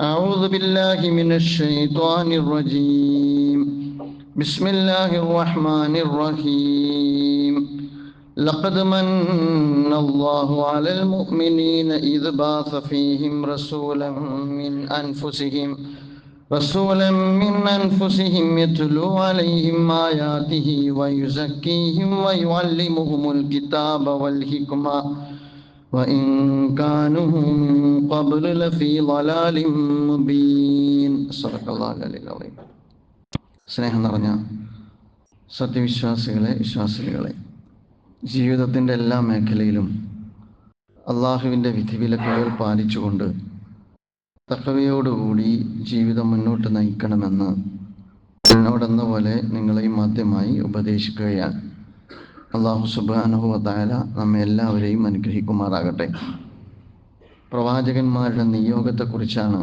أعوذ بالله من الشيطان الرجيم. بسم الله الرحمن الرحيم. لقد من الله على المؤمنين إذ بعث فيهم رسولا من أنفسهم رسولا من أنفسهم يتلو عليهم آياته ويزكيهم ويعلمهم الكتاب والحكمة. وإن كانوا من قبل لفي ضلال مبين صدق الله العلي العظيم സ്നേഹം നിറഞ്ഞ സത്യവിശ്വാസികളെ വിശ്വാസികളെ ജീവിതത്തിൻ്റെ എല്ലാ മേഖലയിലും അള്ളാഹുവിൻ്റെ വിധിവിലക്കുകൾ പാലിച്ചുകൊണ്ട് തക്കവയോടുകൂടി ജീവിതം മുന്നോട്ട് നയിക്കണമെന്ന് എന്നോടെന്ന പോലെ നിങ്ങളെയും ആദ്യമായി ഉപദേശിക്കുകയാണ് അള്ളാഹു സുബാനുഭവത്തായ നമ്മെ എല്ലാവരെയും അനുഗ്രഹിക്കുമാറാകട്ടെ. പ്രവാചകന്മാരുടെ നിയോഗത്തെക്കുറിച്ചാണ്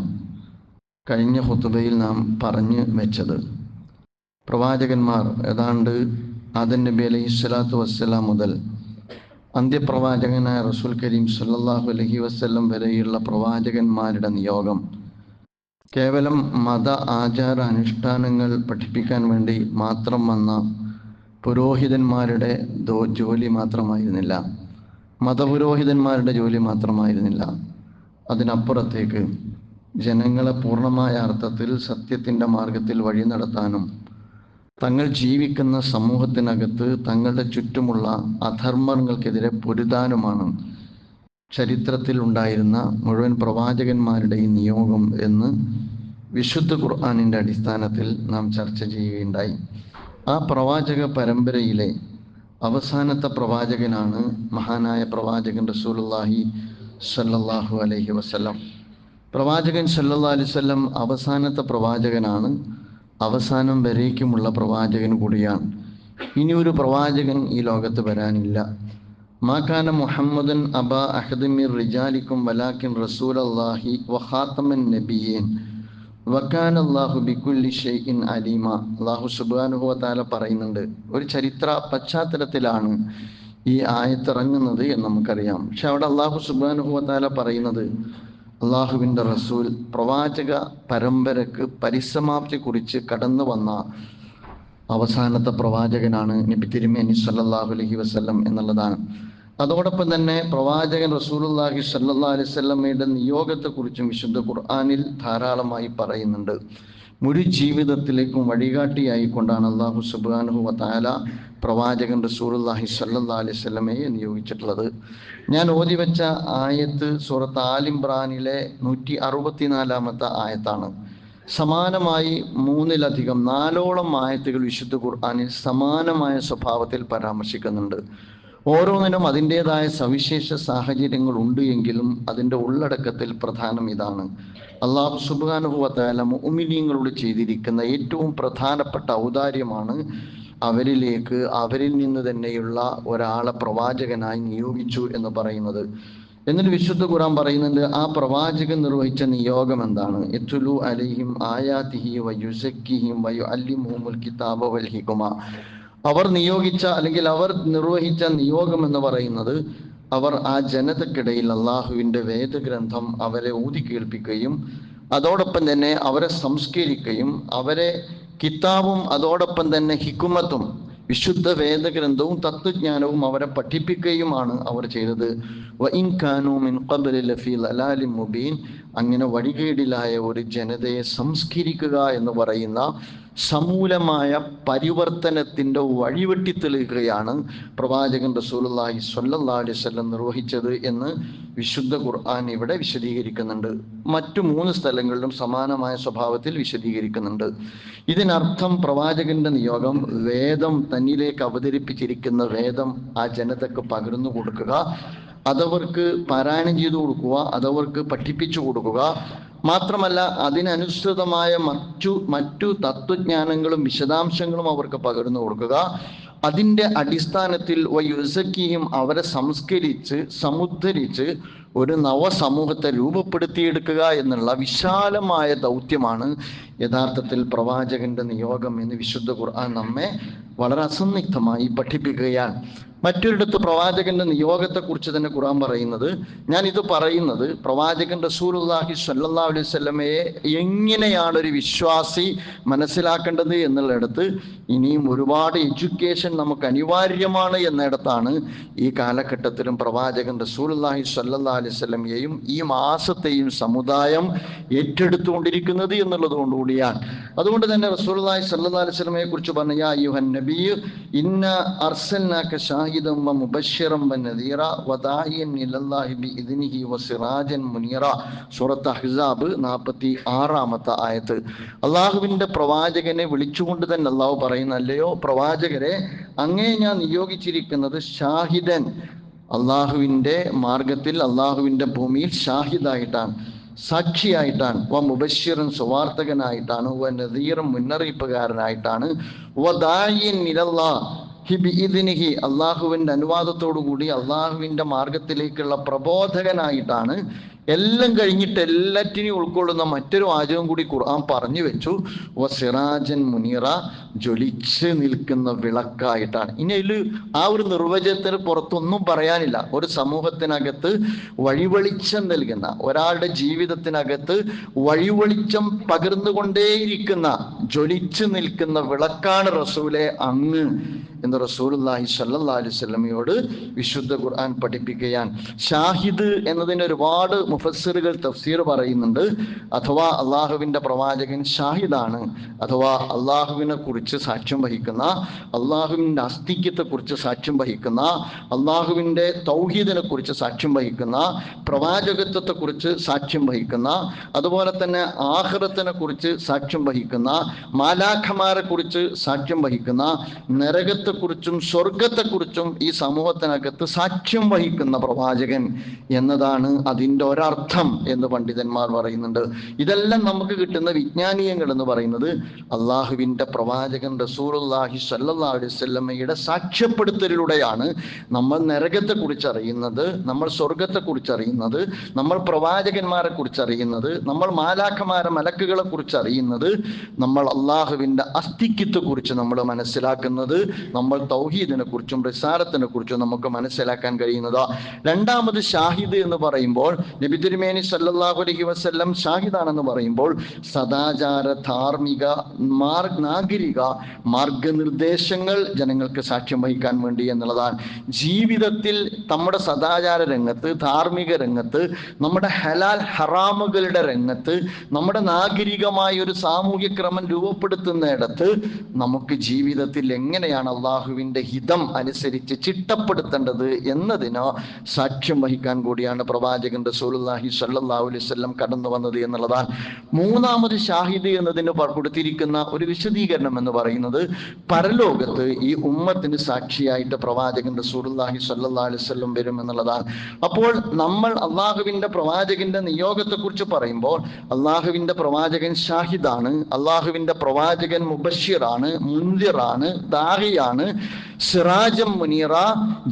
കഴിഞ്ഞ ഹുത്തുബയിൽ നാം പറഞ്ഞു വെച്ചത്. പ്രവാചകന്മാർ ഏതാണ്ട് ആദൻ നബി അലൈഹി സ്വലാത്തു വസ്സലാം മുതൽ അന്ത്യപ്രവാചകനായ റസൂൽ കരീം സല്ലാഹു അലഹി വസ്ല്ലം വരെയുള്ള പ്രവാചകന്മാരുടെ നിയോഗം. കേവലം മത ആചാര അനുഷ്ഠാനങ്ങൾ പഠിപ്പിക്കാൻ വേണ്ടി മാത്രം വന്ന പുരോഹിതന്മാരുടെ ദോ ജോലി മാത്രമായിരുന്നില്ല. മതപുരോഹിതന്മാരുടെ ജോലി മാത്രമായിരുന്നില്ല. അതിനപ്പുറത്തേക്ക് ജനങ്ങളെ പൂർണമായ അർത്ഥത്തിൽ സത്യത്തിന്റെ മാർഗത്തിൽ വഴി നടത്താനും തങ്ങൾ ജീവിക്കുന്ന സമൂഹത്തിനകത്ത് തങ്ങളുടെ ചുറ്റുമുള്ള അധർമ്മങ്ങൾക്കെതിരെ പൊരുതാനുമാണ് ചരിത്രത്തിൽ ഉണ്ടായിരുന്ന മുഴുവൻ പ്രവാചകന്മാരുടെയും നിയോഗം എന്ന് വിശുദ്ധ ഖുർആാനിന്റെ അടിസ്ഥാനത്തിൽ നാം ചർച്ച ചെയ്യുകയുണ്ടായി. ആ പ്രവാചക പരമ്പരയിലെ അവസാനത്തെ പ്രവാചകനാണ് മഹാനായ പ്രവാചകൻ റസൂലുല്ലാഹി സല്ലല്ലാഹു അലൈഹി വസല്ലം. പ്രവാചകൻ സല്ലല്ലാ അലൈഹി വസല്ലം അവസാനത്തെ പ്രവാചകനാണ്. അവസാനം വരേക്കുമുള്ള പ്രവാചകൻ കൂടിയാണ്. ഇനി ഒരു പ്രവാചകൻ ഈ ലോകത്ത് വരാനില്ല. മാക്കാന മുഹമ്മദൻ അബ അഹദമിർ റിജാലിക്കും വലാക്കിൻ റസൂൽ അള്ളാഹി വഹാത്തമൻ നബിയേൻ. അള്ളാഹു ബിക്കുല്ലി ഷെയ്ഖിൻ പറയുന്നുണ്ട് ഒരു ചരിത്ര പശ്ചാത്തലത്തിലാണ് ഈ ആയത്തിറങ്ങുന്നത് എന്ന് നമുക്കറിയാം. പക്ഷെ അവിടെ അള്ളാഹു സുബാനുഭവത്താല പറയുന്നത് അള്ളാഹുവിന്റെ റസൂൽ പ്രവാചക പരമ്പരക്ക് പരിസമാപ്തി കുറിച്ച് കടന്നു വന്ന അവസാനത്തെ പ്രവാചകനാണ് നബി തിരുമേനി സല്ലാഹു അലഹി വസല്ലം എന്നുള്ളതാണ്. അതോടൊപ്പം തന്നെ പ്രവാചകൻ റസൂലുല്ലാഹി സല്ലാ നിയോഗത്തെ നിയോഗത്തെക്കുറിച്ചും വിശുദ്ധ ഖുർആാനിൽ ധാരാളമായി പറയുന്നുണ്ട്. മുഴു ജീവിതത്തിലേക്കും വഴികാട്ടിയായി കൊണ്ടാണ് അള്ളാഹു സുബാനുഹു വാല പ്രവാചകൻ റസൂലുല്ലാഹി സല്ലാ അലൈവല്ലമയെ നിയോഗിച്ചിട്ടുള്ളത്. ഞാൻ ഓതി വെച്ച ആയത്ത് സൂറത്ത് ആലിംബ്രാനിലെ നൂറ്റി അറുപത്തിനാലാമത്തെ ആയത്താണ്. സമാനമായി മൂന്നിലധികം നാലോളം ആയത്തുകൾ വിശുദ്ധ ഖുർആാനിൽ സമാനമായ സ്വഭാവത്തിൽ പരാമർശിക്കുന്നുണ്ട്. ഓരോന്നിനും അതിന്റെതായ സവിശേഷ സാഹചര്യങ്ങൾ ഉണ്ട് എങ്കിലും അതിന്റെ ഉള്ളടക്കത്തിൽ പ്രധാനം ഇതാണ്. അള്ളാഹു സുബാനുഭവത്തായ മുഅ്മിനീങ്ങളോട് ചെയ്തിരിക്കുന്ന ഏറ്റവും പ്രധാനപ്പെട്ട ഔദാര്യമാണ് അവരിലേക്ക് അവരിൽ നിന്ന് തന്നെയുള്ള ഒരാളെ പ്രവാചകനായി നിയോഗിച്ചു എന്ന് പറയുന്നത്. എന്നിട്ട് വിശുദ്ധ ഖുറാൻ പറയുന്നുണ്ട് ആ പ്രവാചകൻ നിർവഹിച്ച നിയോഗം എന്താണ്? എത്തുലു അലിഹിം ആയാത്തിഹി വയുസക്കിഹിം വയു അല്ലിമുഹുൽ കിതാബ വൽ ഹിക്കുമ അവർ നിയോഗിച്ച അല്ലെങ്കിൽ അവർ നിർവഹിച്ച നിയോഗം എന്ന് പറയുന്നത് അവർ ആ ജനതക്കിടയിൽ അള്ളാഹുവിന്റെ വേദഗ്രന്ഥം അവരെ ഊതി കേൾപ്പിക്കുകയും അതോടൊപ്പം തന്നെ അവരെ സംസ്കരിക്കുകയും അവരെ കിതാബും അതോടൊപ്പം തന്നെ ഹിക്കുമത്തും വിശുദ്ധ വേദഗ്രന്ഥവും തത്വജ്ഞാനവും അവരെ പഠിപ്പിക്കുകയുമാണ് അവർ ചെയ്തത്. അങ്ങനെ വഴികേടിലായ ഒരു ജനതയെ സംസ്കരിക്കുക എന്ന് പറയുന്ന സമൂലമായ പരിവർത്തനത്തിന്റെ വഴിവെട്ടി തെളിയുകയാണ് പ്രവാചകൻ സ്വല്ലല്ലാഹി അലൈഹി വസല്ലം നിർവഹിച്ചത് എന്ന് വിശുദ്ധ ഖുർആൻ ഇവിടെ വിശദീകരിക്കുന്നുണ്ട്. മറ്റു മൂന്ന് സ്ഥലങ്ങളിലും സമാനമായ സ്വഭാവത്തിൽ വിശദീകരിക്കുന്നുണ്ട്. ഇതിനർത്ഥം പ്രവാചകന്റെ നിയോഗം വേദം തന്നിലേക്ക് അവതരിപ്പിച്ചിരിക്കുന്ന വേദം ആ ജനതക്ക് പകർന്നു കൊടുക്കുക. അതവർക്ക് പാരായണം ചെയ്തു കൊടുക്കുക അതവർക്ക് പഠിപ്പിച്ചു കൊടുക്കുക. മാത്രമല്ല അതിനനുസൃതമായ മറ്റു മറ്റു തത്വജ്ഞാനങ്ങളും വിശദാംശങ്ങളും അവർക്ക് പകർന്നു കൊടുക്കുക. അതിന്റെ അടിസ്ഥാനത്തിൽ വയുസക്കിയും അവരെ സംസ്കരിച്ച് സമുദ്ധരിച്ച് ഒരു നവസമൂഹത്തെ രൂപപ്പെടുത്തിയെടുക്കുക എന്നുള്ള വിശാലമായ ദൗത്യമാണ് യഥാർത്ഥത്തിൽ പ്രവാചകന്റെ നിയോഗം എന്ന് വിശുദ്ധ ഖുർആൻ നമ്മെ വളരെ അസന്നിഗ്ധമായി പഠിപ്പിക്കുകയാണ്. മറ്റൊരിടത്ത് പ്രവാചകന്റെ നിയോഗത്തെക്കുറിച്ച് തന്നെ ഖുർആൻ പറയുന്നത് ഞാൻ ഇത് പറയുന്നത് പ്രവാചകൻ റസൂലുള്ളാഹി സല്ലാ അലൈഹി വസല്ലമയെ എങ്ങനെയാണ് ഒരു വിശ്വാസി മനസ്സിലാക്കേണ്ടത് എന്നുള്ളിടത്ത് ഇനിയും ഒരുപാട് എഡ്യൂക്കേഷൻ നമുക്ക് അനിവാര്യമാണ് എന്നിടത്താണ് ഈ കാലഘട്ടത്തിലും പ്രവാചകൻ റസൂലുള്ളാഹി സ്വല്ലല്ലാഹു അലൈഹി ഈ മാസത്തെയും സമുദായം ഏറ്റെടുത്തുകൊണ്ടിരിക്കുന്നത് എന്നുള്ളത് അതുകൊണ്ട് തന്നെ റസൂലുള്ളാഹി സല്ലാ അലൈഹി കുറിച്ച് പറഞ്ഞ ഇന്ന അർസൽനാക ഷാഹിദൻ വ മുബശ്ശിറൻ വ നദീറ വ ദാഇയൻ ഇലല്ലാഹി ബിഇദ്നിഹി മുനീറ. സൂറത്ത് അഹ്സാബ് ആയത്ത്. പ്രവാചകനെ വിളിച്ചുകൊണ്ട് തന്നെ അള്ളാഹു പറയുന്ന അല്ലയോ പ്രവാചകരെ അങ്ങേ ഞാൻ നിയോഗിച്ചിരിക്കുന്നത് ഷാഹിദൻ അള്ളാഹുവിന്റെ മാർഗത്തിൽ അള്ളാഹുവിന്റെ ഭൂമിയിൽ ഷാഹിദായിട്ടാണ് സാക്ഷിയായിട്ടാണ് വ മുബശ്ശിറും സുവാർത്തകനായിട്ടാണ് വ നദീറും മുന്നറിയിപ്പുകാരനായിട്ടാണ്. വ ദായിൻ അള്ളാഹുവിന്റെ അനുവാദത്തോടു കൂടി അള്ളാഹുവിന്റെ മാർഗത്തിലേക്കുള്ള പ്രബോധകനായിട്ടാണ് എല്ലാം കഴിഞ്ഞിട്ട് എല്ലാറ്റിനെയും ഉൾക്കൊള്ളുന്ന മറ്റൊരു വാചകം കൂടി ഖുർആൻ പറഞ്ഞു വെച്ചു. സിറാജൻ മുനീറ ജ്വലിച്ച് നിൽക്കുന്ന വിളക്കായിട്ടാണ്. ഇനി അതിൽ ആ ഒരു നിർവചനത്തിന് പുറത്തൊന്നും പറയാനില്ല. ഒരു സമൂഹത്തിനകത്ത് വഴിവെളിച്ചം നൽകുന്ന ഒരാളുടെ ജീവിതത്തിനകത്ത് വഴിവെളിച്ചം പകർന്നുകൊണ്ടേയിരിക്കുന്ന ജ്വലിച്ച് നിൽക്കുന്ന വിളക്കാണ് റസൂലെ അങ്ങ് എന്ന് റസൂലുള്ളാഹി അല്ലാഹി അലൈഹി വസല്ലമയോട് വിശുദ്ധ ഖുർആൻ പഠിപ്പിക്കുകയാണ്. ഷാഹിദ് എന്നതിന് ഒരുപാട് മുഫസ്സിറുകൾ തഫ്സീർ പറയുന്നുണ്ട് അഥവാ അള്ളാഹുവിന്റെ പ്രവാചകൻ ഷാഹിദാണ് അഥവാ അള്ളാഹുവിനെ കുറിച്ച് സാക്ഷ്യം വഹിക്കുന്ന അള്ളാഹുവിന്റെ അസ്തിക്യത്തെ കുറിച്ച് സാക്ഷ്യം വഹിക്കുന്ന അള്ളാഹുവിന്റെ തൗഹീദിനെ കുറിച്ച് സാക്ഷ്യം വഹിക്കുന്ന പ്രവാചകത്വത്തെ കുറിച്ച് സാക്ഷ്യം വഹിക്കുന്ന അതുപോലെ തന്നെ ആഹ്റത്തിനെ കുറിച്ച് സാക്ഷ്യം വഹിക്കുന്ന മാലാഖമാരെ കുറിച്ച് സാക്ഷ്യം വഹിക്കുന്ന നരകത്തെക്കുറിച്ചും സ്വർഗത്തെക്കുറിച്ചും ഈ സമൂഹത്തിനകത്ത് സാക്ഷ്യം വഹിക്കുന്ന പ്രവാചകൻ എന്നതാണ് അതിന്റെ ഒരർത്ഥം എന്ന് പണ്ഡിതന്മാർ പറയുന്നുണ്ട്. ഇതെല്ലാം നമുക്ക് കിട്ടുന്ന വിജ്ഞാനീയങ്ങൾ എന്ന് പറയുന്നത് അള്ളാഹുവിന്റെ പ്രവാചകൻ റസൂലുള്ളാഹി സ്വല്ലല്ലാഹു അലൈഹി വസല്ലമയുടെ സാക്ഷ്യപ്പെടുത്തലിലൂടെയാണ് നമ്മൾ നരകത്തെ കുറിച്ച് അറിയുന്നത് നമ്മൾ സ്വർഗത്തെ കുറിച്ച് അറിയുന്നത് നമ്മൾ പ്രവാചകന്മാരെ കുറിച്ച് അറിയുന്നത് നമ്മൾ മാലാഖമാരെ മലക്കുകളെ കുറിച്ച് അറിയുന്നത് നമ്മൾ അള്ളാഹുവിന്റെ അസ്ഥിക്കത്തെ കുറിച്ച് നമ്മൾ മനസ്സിലാക്കുന്നത് നമ്മൾ തൗഹീദിനെ കുറിച്ചും റിസാരത്തിനെ കുറിച്ചും നമുക്ക് മനസ്സിലാക്കാൻ കഴിയുന്നത്. രണ്ടാമത് ഷാഹിദ് എന്ന് പറയുമ്പോൾ നബി തിരുമേനി സല്ലല്ലാഹു അലൈഹി വസല്ലം ഷാഹിദാണെന്ന് പറയുമ്പോൾ സദാചാര ധാർമ്മിക മാർഗ് നാഗരിക മാർഗനിർദ്ദേശങ്ങൾ ജനങ്ങൾക്ക് സാക്ഷ്യം വഹിക്കാൻ വേണ്ടി എന്നുള്ളതാണ്. ജീവിതത്തിൽ നമ്മുടെ സദാചാര രംഗത്ത് ധാർമ്മിക രംഗത്ത് നമ്മുടെ ഹലാൽ ഹറാമുകളുടെ രംഗത്ത് നമ്മുടെ നാഗരികമായ ഒരു സാമൂഹ്യ ക്രമം രൂപപ്പെടുത്തുന്നിടത്ത് നമുക്ക് ജീവിതത്തിൽ എങ്ങനെയാണ് അള്ളാഹുവിന്റെ ഹിതം അനുസരിച്ച് ചിട്ടപ്പെടുത്തേണ്ടത് എന്നതിനോ സാക്ഷ്യം വഹിക്കാൻ കൂടിയാണ് പ്രവാചകൻ റസൂലുള്ളാഹി സ്വല്ലല്ലാഹു അലൈഹി വസല്ലം കടന്നു വന്നത് എന്നുള്ളതാണ്. മൂന്നാമത് ഷാഹിദ് എന്നതിന് കൊടുത്തിരിക്കുന്ന ഒരു വിശദീകരണം എന്ന് പറയുന്നത് പരലോകത്ത് ഈ ഉമ്മത്തിന് സാക്ഷിയായിട്ട് പ്രവാചകൻ സ്വല്ലല്ലാഹു അലൈഹി വസല്ലം വരും എന്നുള്ളതാണ്. അപ്പോൾ നമ്മൾ അള്ളാഹുവിന്റെ പ്രവാചകന്റെ നിയോഗത്തെക്കുറിച്ച് പറയുമ്പോൾ അള്ളാഹുവിന്റെ പ്രവാചകൻ ഷാഹിദാണ് അള്ളാഹുവിന്റെ പ്രവാചകൻ മുബഷിറാണ് മുന്തിറാണ് ദാഹിയാണ് സിറാജം മുനീറ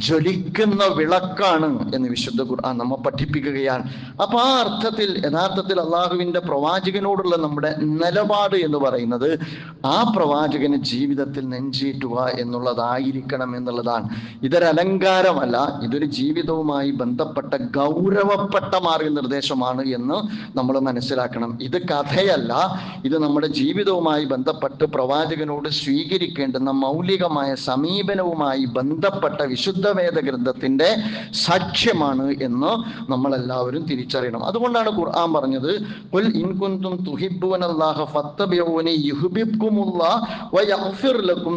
ജ്വലിക്കുന്ന വിളക്കാണ് എന്ന് വിശുദ്ധ ഖുർആൻ നമ്മെ പഠിപ്പിക്കുകയാണ്. അപ്പൊ ആ അർത്ഥത്തിൽ യഥാർത്ഥത്തിൽ അള്ളാഹുവിന്റെ പ്രവാചകനോടുള്ള നമ്മുടെ നിലപാട് എന്ന് പറയുന്നത് ആ പ്രവാചകന് ജീവിതത്തിൽ നെഞ്ചേറ്റുക എന്നുള്ളതായിരിക്കണം എന്നുള്ളതാണ്. ഇതൊരു അലങ്കാരമല്ല ഇതൊരു ജീവിതവുമായി ബന്ധപ്പെട്ട ഗൗരവപ്പെട്ട മാർഗനിർദ്ദേശമാണ് എന്ന് നമ്മൾ മനസ്സിലാക്കണം. ഇത് കഥയല്ല ഇത് നമ്മുടെ ജീവിതവുമായി ബന്ധപ്പെട്ട് പ്രവാചകനോട് സ്വീകരിക്കേണ്ടുന്ന മൗലികമായ സമീപനവുമായി ബന്ധപ്പെട്ട വിശുദ്ധ വേദഗ്രന്ഥത്തിന്റെ സാക്ഷ്യമാണ് എന്ന് നമ്മളെല്ലാവരും തിരിച്ചറിയണം. അതുകൊണ്ടാണ് ഖുർആൻ പറഞ്ഞത് "ഖുൽ ഇൻ വയഗ്ഫിർ ലക്കും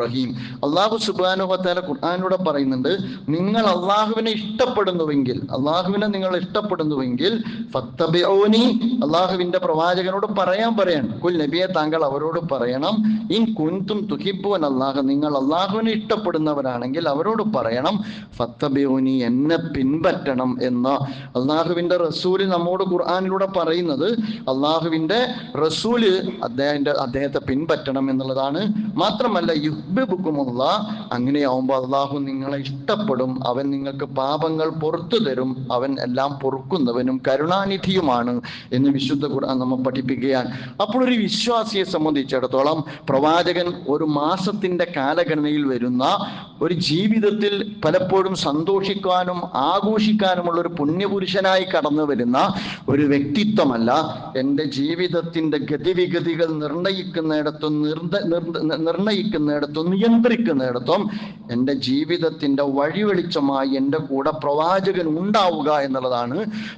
റഹീം. അല്ലാഹു സുബ്ഹാനഹു ഖുർആനിലൂടെ പറയുന്നുണ്ട് നിങ്ങൾ അള്ളാഹുവിനെ ഇഷ്ടപ്പെടുന്നുവെങ്കിൽ അള്ളാഹുവിനെ നിങ്ങൾ ഇഷ്ടപ്പെടുന്നുവെങ്കിൽ അള്ളാഹുവിന്റെ പ്രവാചകനോട് പറയാൻ പറയാൻ കുൽ നബിയെ താങ്കൾ അവരോട് പറയണം ഇൻ കുന്തും തുഹിബുവൻ അല്ലാഹ നിങ്ങൾ അള്ളാഹുവിനെ ഇഷ്ടപ്പെടുന്നവരാണെങ്കിൽ അവരോട് പറയണം എന്നെ പിൻപറ്റണം. പിൻപറ്റണം എന്ന് അള്ളാഹുവിന്റെ റസൂൽ നമ്മോട് ഖുർആാനിലൂടെ പറയുന്നത് അള്ളാഹുവിന്റെ റസൂൽ അദ്ദേഹത്തിന്റെ അദ്ദേഹത്തെ പിൻപറ്റണം എന്നുള്ളതാണ്. മാത്രമല്ല യുഹ്ബുക്കുമുള്ള അങ്ങനെയാവുമ്പോൾ അള്ളാഹു നിങ്ങളെ ഇഷ്ടപ്പെടും. അവൻ നിങ്ങൾക്ക് പാപങ്ങൾ പുറത്തു തരും. അവൻ എല്ലാം പൊറുക്കുന്നവനും കരുണാനിധിയുമാണ് എന്ന് വിശുദ്ധ ഖുർആൻ നമ്മൾ പഠിപ്പിക്കുകയാണ്. അപ്പോൾ ഒരു വിശ്വാസിയെ സംബന്ധിച്ചിടത്തോളം പ്രവാചകൻ ഒരു മാസത്തിന്റെ കാലഘടനയിൽ വരുന്ന ഒരു ജീവിതത്തിൽ പലപ്പോഴും സന്തോഷിക്കാനും ആഘോഷിക്കാനുമുള്ള ഒരു പുണ്യപുരുഷനായി കടന്നു വരുന്ന ഒരു വ്യക്തിത്വമല്ല എന്റെ ജീവിതത്തിന്റെ ഗതിവിഗതികൾ നിർണയിക്കുന്നിടത്തും നിർദ്ദ നിർണയിക്കുന്നിടത്തും നിയന്ത്രിക്കുന്നിടത്തും എന്റെ ജീവിതത്തിന്റെ വഴിവെളിച്ചമായി എന്റെ കൂടെ പ്രവാചകൻ ഉണ്ടാവുക എന്നുള്ളതാണ്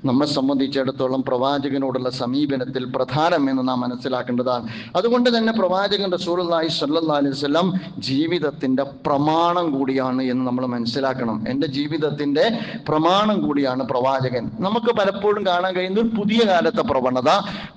നമ്മെ സംബന്ധിച്ചിടത്തോളം പ്രവാചകനോടുള്ള സമീപനത്തിൽ പ്രധാനം എന്ന് നാം മനസ്സിലാക്കേണ്ടതാണ്. അതുകൊണ്ട് തന്നെ പ്രവാചകൻ റസൂലുള്ളാഹി സ്വല്ലല്ലാഹി അലൈഹി വസല്ലം ജീവിതത്തിന്റെ പ്രമാണം കൂടിയാണ് എന്ന് നമ്മൾ മനസ്സിലാക്കണം. എന്റെ ജീവിതത്തിന്റെ പ്രമാണം കൂടിയാണ് പ്രവാചകൻ. നമുക്ക് പലപ്പോഴും കാണാൻ കഴിയുന്ന ഒരു പുതിയ കാലത്തെ പ്രവണത.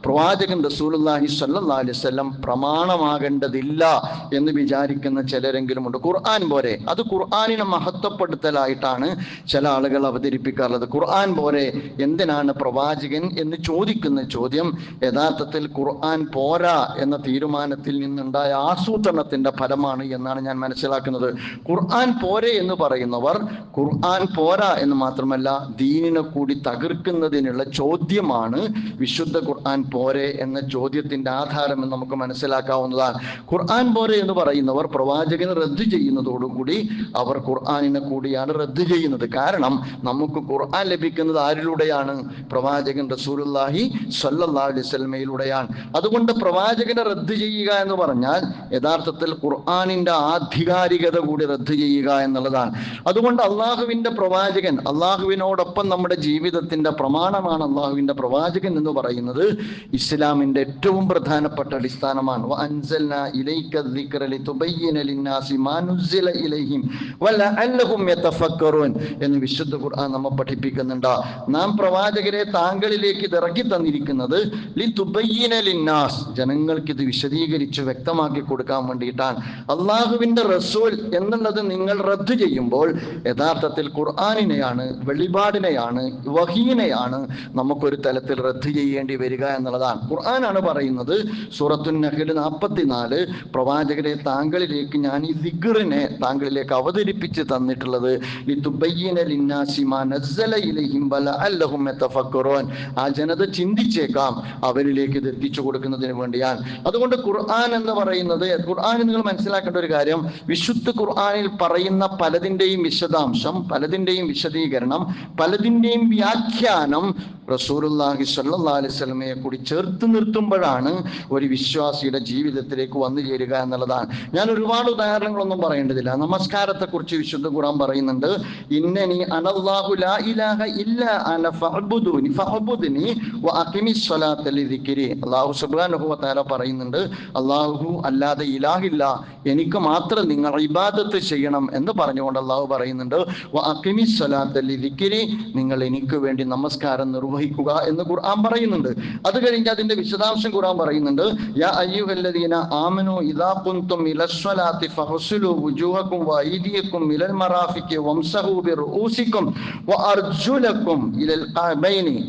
പ്രവാചകൻ റസൂലുള്ളാഹി സ്വല്ലല്ലാഹി അലൈഹി വസല്ലം പ്രമാണമാകേണ്ടതില്ല എന്ന് വിചാരിക്കുന്ന ചിലരെങ്കിലും ഉണ്ട്. ഖുർആൻ പോരെ. അത് ഖുർആാനിനെ മഹത്വപ്പെടുത്തലായിട്ടാണ് ചില ആളുകൾ അവതരിപ്പിക്കാറുള്ളത്. ഖുർആൻ പോരെ. എന്തിനാണ് പ്രവാചകൻ എന്ന് ചോദിക്കുന്ന ചോദ്യം യഥാർത്ഥത്തിൽ ഖുർആൻ പോരാ എന്ന തീരുമാനത്തിൽ നിന്നുണ്ടായ ആസൂത്രണത്തിന്റെ ഫലമാണ് എന്നാണ് ഞാൻ മനസ്സിലാക്കുന്നത്. ഖുർആൻ പോരെ എന്ന് പറയുന്നവർ ഖുർആൻ പോരാ എന്ന് മാത്രമല്ല ദീനിനെ കൂടി തകർക്കുന്നതിനുള്ള ചോദ്യമാണ് വിശുദ്ധ ഖുർആൻ പോരെ എന്ന ചോദ്യത്തിന്റെ ആധാരം എന്ന് നമുക്ക് മനസ്സിലാക്കാവുന്നതാണ്. ഖുർആൻ പോരെ എന്ന് പറയുന്നവർ പ്രവാചകനെ റദ്ദ് ചെയ്യുന്നതോടുകൂടി അവർ ഖുർആാനിനെ കൂടിയാണ് റദ്ദ് ചെയ്യുന്നത്. കാരണം നമുക്ക് ഖുർആൻ ലഭിക്കുന്നത് ആരിലൂടെയാണ്? പ്രവാചകൻ റസൂലുള്ളാഹി സ്വല്ലല്ലാഹി അലൈഹി അതുകൊണ്ട് പ്രവാചകനെ റദ്ദ് ചെയ്യുക എന്ന് പറഞ്ഞാൽ യഥാർത്ഥത്തിൽ ഖുർആാനിന്റെ ആധികാരികത കൂടി റദ്ദ് ചെയ്യുക എന്നുള്ളതാണ്. അതുകൊണ്ട് അള്ളാഹുവിന്റെ പ്രവാചകൻ അള്ളാഹുവിനോടൊപ്പം നമ്മുടെ ജീവിതത്തിന്റെ പ്രമാണമാണ് അള്ളാഹുവിന്റെ പ്രവാചകൻ എന്ന് പറയുന്നത് ഇസ്ലാമിന്റെ ഏറ്റവും പ്രധാനപ്പെട്ട അടിസ്ഥാനമാണ്. എന്ന് വിശുദ്ധ ഖുർആൻ നമ്മെ പഠിപ്പിക്കുന്നുണ്ട്. നാം പ്രവാചകരെ താങ്കളിലേക്ക് ഇറക്കി തന്നിരിക്കുന്നത് ലിന്നാസ് ജനങ്ങൾക്ക് ഇത് വിശദീകരിച്ച് വ്യക്തമാക്കി കൊടുക്കാൻ വേണ്ടിയിട്ടാണ്. അള്ളാഹുവിന്റെ റസൂൽ എന്നുള്ളത് നിങ്ങൾ റദ്ദു ചെയ്യുമ്പോൾ യഥാർത്ഥത്തിൽ ഖുർആാനിനെയാണ് വെളി വെളിപാടിനെയാണ് വഹീനെയാണ് നമുക്കൊരു തലത്തിൽ റദ്ദ് ചെയ്യേണ്ടി വരിക എന്നുള്ളതാണ്. ഖുർആനാണ് പറയുന്നത് സൂറത്തുൻ നഹൽ നാൽപ്പത്തിനാല് പ്രവാചകരെ താങ്കളിലേക്ക് ഞാൻ ഈ ദിഗ്റിനെ താങ്കളിലേക്ക് അവതരിപ്പിച്ച് തന്നിട്ടുള്ളത് ആ ജനത ചിന്തിച്ചേക്കാം അവരിലേക്ക് ഇത് എത്തിച്ചു കൊടുക്കുന്നതിന് വേണ്ടിയാണ്. അതുകൊണ്ട് ഖുർആൻ എന്ന് പറയുന്നത് ഖുർആൻ നിങ്ങൾ മനസ്സിലാക്കേണ്ട ഒരു കാര്യം വിശുദ്ധ ഖുർആനിൽ പറയുന്ന പലതിന്റെയും വിശദാംശം പലതിന്റെയും വിശദീകരണം പലതിന്റെയും വ്യാഖ്യാനം റസൂലുള്ളാഹി സ്വല്ലല്ലാഹി അലൈഹി വസല്ലമയെ കൂടി ചേർത്ത് നിർത്തുമ്പോഴാണ് ഒരു വിശ്വാസിയുടെ ജീവിതത്തിലേക്ക് വന്നു ചേരുക എന്നുള്ളതാണ്. ഞാൻ ഒരുപാട് ഉദാഹരണങ്ങളൊന്നും പറയേണ്ടതില്ല. നമസ്കാരത്തെ കുറിച്ച് വിശുദ്ധ ഖുർആൻ പറയുന്നുണ്ട് ഇന്നനി അനല്ലാഹു ലാ ഇലാഹ ഇല്ല ഫഅബ്ദുനി ഫഅബ്ദുനി വ ലിദിക്രി അല്ലാഹു സുബ്ഹാനഹു വ തആല പറയുന്നുണ്ട് അല്ലാഹു അല്ലാതെ ഇലാഹില്ല എനിക്ക് മാത്രം നിങ്ങൾ ഇബാദത്ത് ചെയ്യണം എന്ന് പറഞ്ഞുകൊണ്ട് അള്ളാഹു പറയുന്നുണ്ട് വ ലിദിക്രി നിങ്ങൾ എനിക്ക് വേണ്ടി നമസ്കാരം നിർവഹിക്കുക എന്ന് ഖുർആൻ പറയുന്നുണ്ട്. അത് കഴിഞ്ഞ് അതിന്റെ വിശദാംശം ഖുർആൻ പറയുന്നുണ്ട്. യാ അയ്യുഹല്ലദീന ഇദാ വുജൂഹക്കും വഅർജുലക്കും ഇലൽ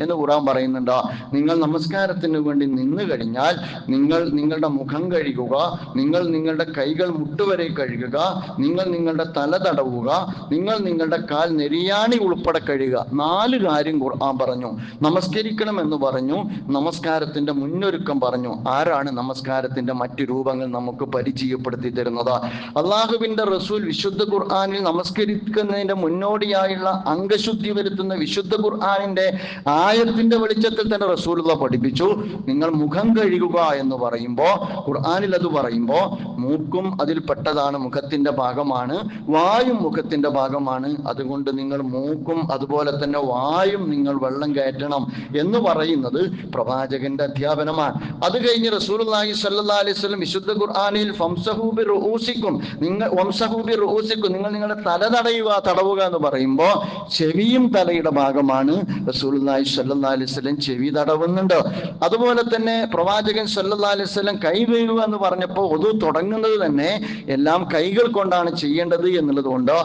എന്ന് ഖുർആൻ പറയുന്നുണ്ട്. നിങ്ങൾ നമസ്കാരത്തിന് വേണ്ടി നിന്ന് കഴിഞ്ഞാൽ നിങ്ങൾ നിങ്ങളുടെ മുഖം കഴുകുക നിങ്ങൾ നിങ്ങളുടെ കൈകൾ മുട്ടുവരെ കഴുകുക നിങ്ങൾ നിങ്ങളുടെ തല തടവുക നിങ്ങൾ നിങ്ങളുടെ കാൽ നെരിയാണി ഉൾപ്പെടെ കഴുകുക നാല് കാര്യം ഖുർആൻ പറഞ്ഞു. നമസ്കരിക്കണം എന്ന് പറഞ്ഞു. നമസ്കാരത്തിന്റെ മുന്നൊരുക്കം പറഞ്ഞു. ആരാണ് നമസ്കാരത്തിന്റെ മറ്റു രൂപങ്ങൾ നമുക്ക് പരിചയപ്പെടുത്തി തരുന്നത്? അള്ളാഹുവിന്റെ റസൂൽ വിശുദ്ധ ഖുർആാനിൽ നമസ്കരിക്കുന്നതിന്റെ മുന്നോടിയായുള്ള അംഗശുദ്ധി വരുത്തുന്ന വിശുദ്ധ ഖുർആാനിന്റെ ആയത്തിന്റെ വെളിച്ചത്തിൽ തന്നെ റസൂൽ പഠിപ്പിച്ചു. നിങ്ങൾ മുഖം കഴുകുക എന്ന് പറയുമ്പോൾ ഖുർആാനിൽ അത് പറയുമ്പോൾ മൂക്കും അതിൽപ്പെട്ടതാണ് മുഖത്തിന്റെ ഭാഗമാണ്. വായും മുഖത്തിന്റെ ഭാഗമാണ്. അതുകൊണ്ട് നിങ്ങൾ മൂക്കും അതുപോലെ തന്നെ വായും നിങ്ങൾ വെള്ളം കയറ്റണം എന്ന് പറയുന്നത് പ്രവാചകന്റെ അധ്യാപനമാണ്. അത് കഴിഞ്ഞ് റസൂലി സ്വല്ലല്ലാഹി അലൈഹി വിശുദ്ധ ഖുർആാനിൽ ഫംസഹൂബി റൂസിക്കും നിങ്ങൾ വംസഹൂബി റൂസിക്കും നിങ്ങൾ നിങ്ങളുടെ തല തടയുക തടവുക എന്ന് പറയുമ്പോൾ ചെവിയും തലയുടെ ഭാഗമാണ് റസൂലുള്ളാഹി സ്വല്ലല്ലാഹി അലൈഹി ചെവി തടവുന്നുണ്ട്. അതുപോലെ തന്നെ പ്രവാചകൻ സ്വല്ലല്ലാഹി അലൈഹി കൈ വീഴുക എന്ന് പറഞ്ഞപ്പോൾ ഒതു തുടങ്ങുന്നത് തന്നെ എല്ലാം കൈകൾ കൊണ്ടാണ് ചെയ്യേണ്ടത് എന്നുള്ളത് കൊണ്ട്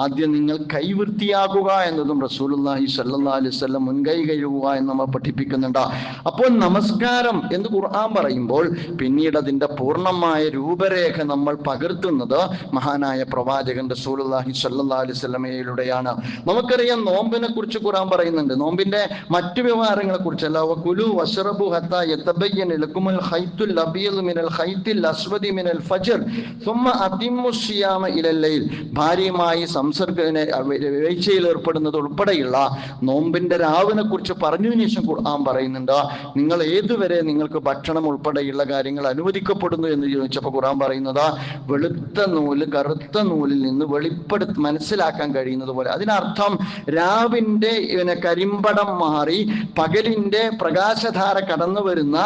ആദ്യം നിങ്ങൾ കൈ വൃത്തിയാക്കുക എന്നത് റസൂലുള്ളാഹി സല്ലല്ലാഹു അലൈഹി വസല്ലം മുൻകൈ കഴുകുക എന്ന് നമ്മൾ പഠിപ്പിക്കുന്നുണ്ട്. അപ്പോൾ നമസ്കാരം എന്ന് ഖുർആൻ പറയുമ്പോൾ പിന്നീട് അതിന്റെ പൂർണമായ രൂപരേഖ നമ്മൾ പകർത്തുന്നത് മഹാനായ പ്രവാചകൻ റസൂലുള്ളാഹി സല്ലല്ലാഹു അലൈഹി വസല്ലമയിലൂടെയാണ്. നമുക്കറിയാം നോമ്പിനെ കുറിച്ച് ഖുർആൻ പറയുന്നുണ്ട്. നോമ്പിന്റെ മറ്റു വ്യവഹാരങ്ങളെ കുറിച്ചല്ല. മിനൽ അസ്വദി മിനൽ ഭാര്യയുമായി സംസർഗ ഉൾപ്പെടെയുള്ള നോമ്പിന്റെ രാവിനെ കുറിച്ച് പറഞ്ഞതിന് ശേഷം ഖുർആൻ പറയുന്നുണ്ട് നിങ്ങൾ ഏതുവരെ നിങ്ങൾക്ക് ഭക്ഷണം ഉൾപ്പെടെയുള്ള കാര്യങ്ങൾ അനുവദിക്കപ്പെടുന്നു എന്ന് ചോദിച്ചപ്പോൾ ഖുർആൻ പറയുന്നത് വെളുത്ത നൂൽ കറുത്ത നൂലിൽ നിന്ന് വെളിപ്പെടു മനസ്സിലാക്കാൻ കഴിയുന്നത് പോലെ. അതിനർത്ഥം രാവിന്റെ പിന്നെ കരിമ്പടം മാറി പകലിന്റെ പ്രകാശധാര കടന്നു വരുന്ന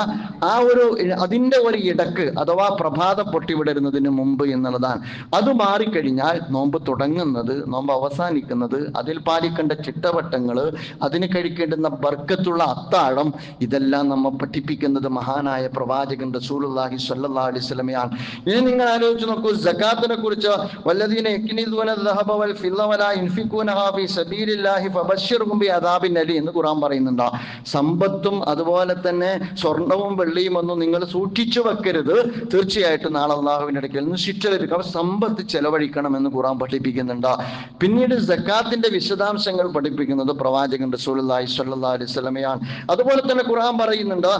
ആ ഒരു അതിന്റെ ഒരു ഇടയ്ക്ക് അഥവാ പ്രഭാതം പൊട്ടിവിടരുന്നതിന് മുമ്പ് എന്നുള്ളതാണ്. അത് മാറിക്കഴിഞ്ഞാൽ നോമ്പ് തുടങ്ങുന്നത് നോമ്പ് അവസാനിക്കുന്നത് അതിൽ പാലിക്കേണ്ട ചിട്ടവട്ടങ്ങൾ അതിന് കഴിക്കേണ്ടുന്ന ബർക്കത്തുള്ള അത്താഴം ഇതെല്ലാം നമ്മൾ പഠിപ്പിക്കുന്നത് മഹാനായ പ്രവാചകൻ റസൂലുള്ളാഹി സ്വല്ലല്ലാഹു അലൈഹി വസല്ലമയാണ്. ഇനി നിങ്ങൾ ആലോചിച്ച് നോക്കൂ സക്കാത്തിനെ കുറിച്ച് വല്ലദീന യക്നിദൂന ദഹബ വൽ ഫില്ല വലാ യുൻഫിഖൂനഹാ ഫീ സബീലില്ലാഹി ഫബശ്ശിർഹും ബി അദാബിൻ അലി എന്ന് ഖുർആൻ പറയുന്നുണ്ട്? സമ്പത്തും അതുപോലെ തന്നെ സ്വർണവും വെള്ളിയും ഒന്നും നിങ്ങൾ സൂക്ഷിച്ചു വെക്കരുത്. തീർച്ചയായിട്ടും നാളെ അള്ളാഹുവിന്റെ അടുക്കൽ നിന്ന് ശിക്ഷ ലഭിക്കും. സമ്പത്ത് ചെലവഴിക്കണം എന്ന് ഖുർആൻ പഠിപ്പിക്കുന്നുണ്ട്? പിന്നീട് സക്കാത്തിന്റെ വിശദാംശങ്ങൾ പഠിപ്പിക്കുന്നത് പ്രവാചകൻ റസൂലുള്ളാഹി സ്വല്ലല്ലാഹു അലൈഹി വസല്ലമയാണ്. അതുപോലെ തന്നെ ഖുർആൻ പറയുന്നുണ്ട്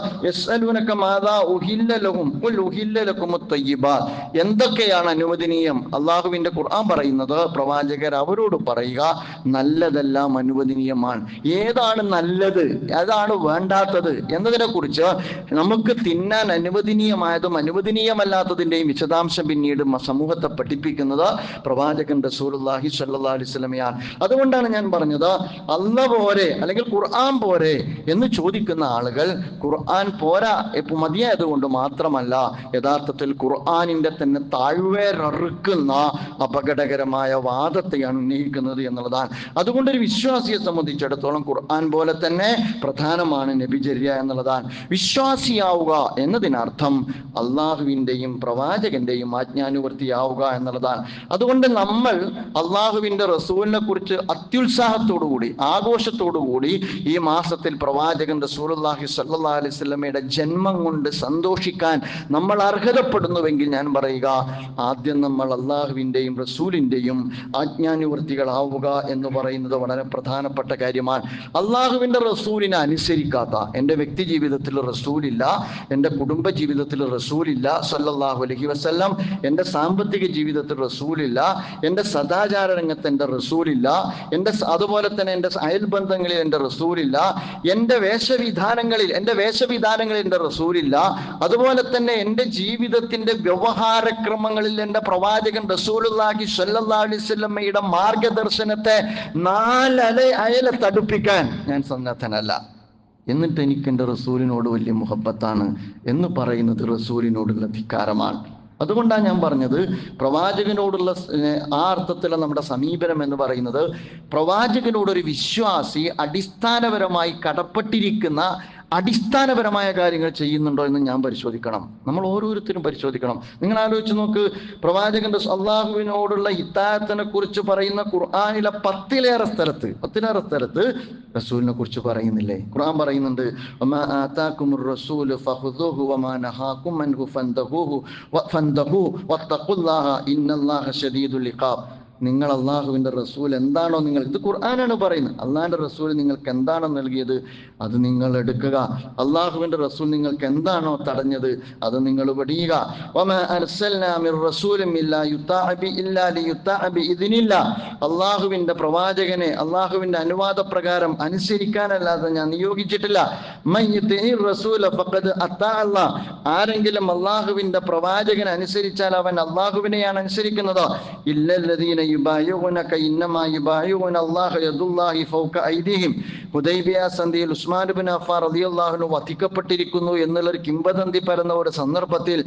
എന്തൊക്കെയാണ് അനുവദനീയം? അള്ളാഹുവിന്റെ ഖുർആൻ പറയുന്നത് പ്രവാചകർ അവരോട് പറയുക നല്ലതെല്ലാം അനുവദനീയമാണ്. ഏതാണ് നല്ലത്? ഏതാണ് വേണ്ടാത്തത്? എന്നതിനെ കുറിച്ച് നമുക്ക് തിന്നാൻ അനുവദനീയമായതും അനുവദനീയമല്ലാത്തതിന്റെയും വിശദാംശം പിന്നീട് സമൂഹത്തെ പഠിപ്പിക്കുന്നത് പ്രവാചകൻ റസൂലുള്ളാഹി സ്വല്ലല്ലാഹു അലൈഹി സ്വലമയാണ് അതുകൊണ്ടാണ് ഞാൻ പറഞ്ഞത് അല്ല പോരെ അല്ലെങ്കിൽ ഖുർആൻ പോരെ എന്ന് ചോദിക്കുന്ന ആളുകൾ ഖുർആൻ പോരാ മതിയായത് കൊണ്ട് മാത്രമല്ല യഥാർത്ഥത്തിൽ ഖുർആാനിന്റെ തന്നെ താഴ്വേറക്കുന്ന അപകടകരമായ വാദത്തെയാണ് ഉന്നയിക്കുന്നത് എന്നുള്ളതാണ്. അതുകൊണ്ട് ഒരു വിശ്വാസിയെ സംബന്ധിച്ചിടത്തോളം ഖുർആൻ പോലെ തന്നെ പ്രധാനമാണ് നബിചര്യ എന്നുള്ളതാണ്. വിശ്വാസിയാവുക എന്നതിനർത്ഥം അള്ളാഹുവിന്റെയും പ്രവാചകന്റെയും ആജ്ഞാനുവർത്തിയാവുക എന്നുള്ളതാണ്. അതുകൊണ്ട് നമ്മൾ അള്ളാഹുവിന്റെ റസൂലിനെ കുറിച്ച് അത്യുത്സാഹത്തോടുകൂടി ആഘോഷത്തോടുകൂടി ഈ മാസത്തിൽ പ്രവാചകൻ റസൂലുള്ളാഹി സ്വല്ലല്ലാഹി അലൈഹി വസല്ലമയുടെ ജന്മം കൊണ്ട് സന്തോഷിക്കാൻ നമ്മൾ അർഹതപ്പെടുന്നുവെങ്കിൽ ഞാൻ പറയുക ആദ്യം നമ്മൾ അള്ളാഹുവിന്റെയും റസൂലിന്റെയും ആജ്ഞാനുവർത്തികളാവുക എന്ന് പറയുന്നത് വളരെ പ്രധാനപ്പെട്ട കാര്യമാണ്. അള്ളാഹുവിന്റെ റസൂലിനെ അനുസരിക്കാത്ത എന്റെ വ്യക്തി ജീവിതത്തിൽ റസൂലില്ല എന്റെ കുടുംബ ജീവിതത്തിൽ റസൂലില്ല സല്ലല്ലാഹു അലൈഹി വസല്ലം എന്റെ സാമ്പത്തിക ജീവിതത്തിൽ റസൂലില്ല എന്റെ സദാചാര രംഗത്ത് എന്റെ റസൂലില്ല എന്റെ സ- അതുപോലെ തന്നെ എന്റെ അയൽബന്ധങ്ങളിൽ എന്റെ റസൂലില്ല എന്റെ വേഷവിധാനങ്ങളിൽ എന്റെ വേഷവിധാനങ്ങളിൽ എന്റെ റസൂലില്ല അതുപോലെ തന്നെ എന്റെ ജീവിതത്തിന്റെ വ്യവഹാരക്രമങ്ങളിൽ എന്റെ പ്രവാചകൻ റസൂലുള്ളാഹി സ്വല്ലല്ലാഹു അലൈഹി വസല്ലമയുടെ മാർഗദർശനത്തെ നാലല അയല തടുപ്പിക്കാൻ ഞാൻ സന്നദ്ധനല്ല. എന്നിട്ട് എനിക്ക് എന്റെ റസൂലിനോട് വലിയ മുഹബത്താണ് എന്ന് പറയുന്നത് റസൂലിനോടുള്ള ധിക്കാരമാണ്. അതുകൊണ്ടാണ് ഞാൻ പറഞ്ഞത് പ്രവാചകനോടുള്ള ആ അർത്ഥത്തിലുള്ള നമ്മുടെ സമീപനം എന്ന് പറയുന്നത് പ്രവാചകനോടൊരു വിശ്വാസി അടിസ്ഥാനപരമായി കടപ്പെട്ടിരിക്കുന്ന അടിസ്ഥാനപരമായ കാര്യങ്ങൾ ചെയ്യുന്നുണ്ടോ എന്ന് ഞാൻ പരിശോധിക്കണം. നമ്മൾ ഓരോരുത്തരും പരിശോധിക്കണം. നിങ്ങൾ ആലോചിച്ച് നോക്ക് പ്രവാചകന്റെ അള്ളാഹുവിനോടുള്ള ഹിത്തായത്തിനെ കുറിച്ച് പറയുന്ന ഖുർആാനിലെ പത്തിലേറെ സ്ഥലത്ത് പത്തിലേറെ സ്ഥലത്ത് റസൂലിനെ കുറിച്ച് പറയുന്നില്ലേ? ഖുർആൻ പറയുന്നുണ്ട് "വമാ ആതാക്കുമുർ റസൂലു ഫഖുദൂഹു വമാ നഹാക്കും അൻഹു ഫന്തഹൂഹു വ- ഫന്തഹൂ വത്തഖുല്ലാഹ ഇന്നല്ലാഹ ശദീദുൽ ഇഖാബ് നിങ്ങൾ അള്ളാഹുവിന്റെ റസൂൽ എന്താണോ നിങ്ങൾ ഇത് ഖുർആനാണ് പറയുന്നത്. അള്ളാഹിന്റെ റസൂൽ നിങ്ങൾക്ക് എന്താണോ നൽകിയത് അത് നിങ്ങൾ എടുക്കുക. അള്ളാഹുവിന്റെ റസൂൽ നിങ്ങൾക്ക് എന്താണോ തടഞ്ഞത് അത് നിങ്ങൾ പഠിയുക അള്ളാഹുവിന്റെ പ്രവാചകനെ അള്ളാഹുവിന്റെ അനുവാദ പ്രകാരം അനുസരിക്കാനല്ലാതെ ഞാൻ നിയോഗിച്ചിട്ടില്ല. ആരെങ്കിലും അള്ളാഹുവിന്റെ പ്രവാചകനെ അനുസരിച്ചാൽ അവൻ അള്ളാഹുവിനെയാണ് അനുസരിക്കുന്നത്. ഇല്ലല്ലദീന യുബായിഉനക ഇന്നമാ യുബായിഉന അല്ലാഹ യദുല്ലാഹി ഫൗക ഐദിഹിം. ഹുദൈബിയ സന്ധിയിൽ ഉസ്മാൻ ബിൻ അഫ്ഫാർ റളിയല്ലാഹു അൻഹു വധിക്കപ്പെട്ടിരിക്കുന്നു എന്നുള്ള ഒരു കിംവദന്തി പരന്ന ഒരു സന്ദർഭത്തിൽ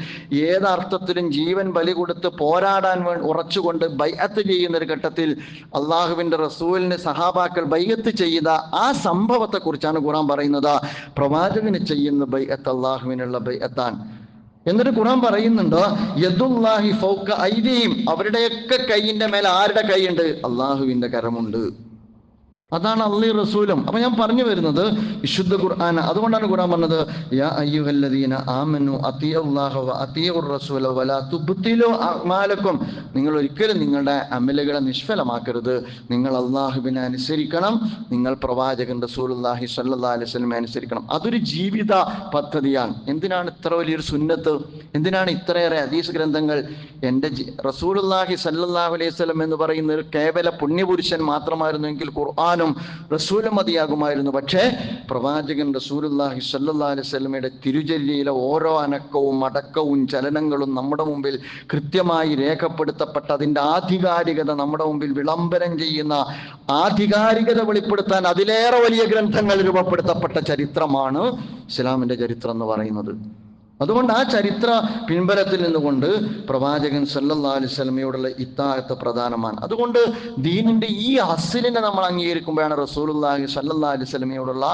ഏതർത്ഥത്തിലും ജീവൻ ബലി കൊടുത്ത് പോരാടാൻ വേ ഉറച്ചുകൊണ്ട് ബൈഅത്ത് ചെയ്യുന്ന ഒരു ഘട്ടത്തിൽ അള്ളാഹുവിന്റെ റസൂലിന് സഹാബാക്കൾ ബൈഅത്ത് ചെയ്ത ആ സംഭവത്തെക്കുറിച്ചാണ് ഖുറാൻ പറയുന്നത്. പ്രവാചകന് ചെയ്യുന്ന ബൈഅത്ത് അള്ളാഹുവിനുള്ള ബൈഅത്താണ്. എന്നിട്ട് ഖുറാൻ പറയുന്നുണ്ടോ? യദുല്ലാഹി ഫൗക്ക ഐദീം അവരുടെയൊക്കെ കൈയിന്റെ മേലെ ആരുടെ കൈയുണ്ട്? അള്ളാഹുവിന്റെ കരമുണ്ട്. അതാണ് അള്ളി റസൂലും. അപ്പൊ ഞാൻ പറഞ്ഞു വരുന്നത് വിശുദ്ധ ഖുർആൻ അതുകൊണ്ടാണ് ഖുർആൻ പറഞ്ഞത് യാ അയ്യുഹല്ലദീന ആമനു അത്തിയല്ലാഹ അത്തിയുർ റസൂല വലാ തുബ്തിലു അമാലക്കും നിങ്ങൾ ഒരിക്കലും നിങ്ങളുടെ അമലുകളെ നിഷ്ഫലമാക്കരുത്. നിങ്ങൾ അള്ളാഹുവിനെ അനുസരിക്കണം. നിങ്ങൾ പ്രവാചകൻ റസൂലുള്ളാഹി സ്വല്ലല്ലാഹി അലൈഹി വസല്ലം അനുസരിക്കണം. അതൊരു ജീവിത പദ്ധതിയാണ്. എന്തിനാണ് ഇത്ര വലിയൊരു സുന്നത്ത്? എന്തിനാണ് ഇത്രയേറെ ഹദീസ് ഗ്രന്ഥങ്ങൾ? എന്റെ റസൂലുള്ളാഹി സല്ലല്ലാഹു അലൈഹി വസല്ലം എന്ന് പറയുന്ന ഒരു കേവല പുണ്യപുരുഷൻ മാത്രമായിരുന്നെങ്കിൽ ഖുർആാനും റസൂലും മതിയാകുമായിരുന്നു. പക്ഷേ പ്രവാചകൻ റസൂലുള്ളാഹി സല്ലല്ലാഹു അലൈഹി വസല്ലമയുടെ തിരുചര്യയിലെ ഓരോ അനക്കവും അടക്കവും ചലനങ്ങളും നമ്മുടെ മുമ്പിൽ കൃത്യമായി രേഖപ്പെടുത്തപ്പെട്ട അതിന്റെ ആധികാരികത നമ്മുടെ മുമ്പിൽ വിളംബരം ചെയ്യുന്ന ആധികാരികത വെളിപ്പെടുത്താൻ അതിലേറെ വലിയ ഗ്രന്ഥങ്ങൾ രൂപപ്പെടുത്തപ്പെട്ട ചരിത്രമാണ് ഇസ്ലാമിന്റെ ചരിത്രം എന്ന് പറയുന്നത്. അതുകൊണ്ട് ആ ചരിത്ര പിൻബലത്തിൽ നിന്നുകൊണ്ട് പ്രവാചകൻ സല്ലല്ലാഹു അലൈഹി സ്വലമയോടുള്ള ഇത്താഴത്ത് പ്രധാനമാണ്. അതുകൊണ്ട് ദീനിന്റെ ഈ അസിലിനെ നമ്മൾ അംഗീകരിക്കുമ്പോഴാണ് റസൂലുള്ളാഹി സല്ലല്ലാഹു അലൈഹി സ്വലമയോടുള്ള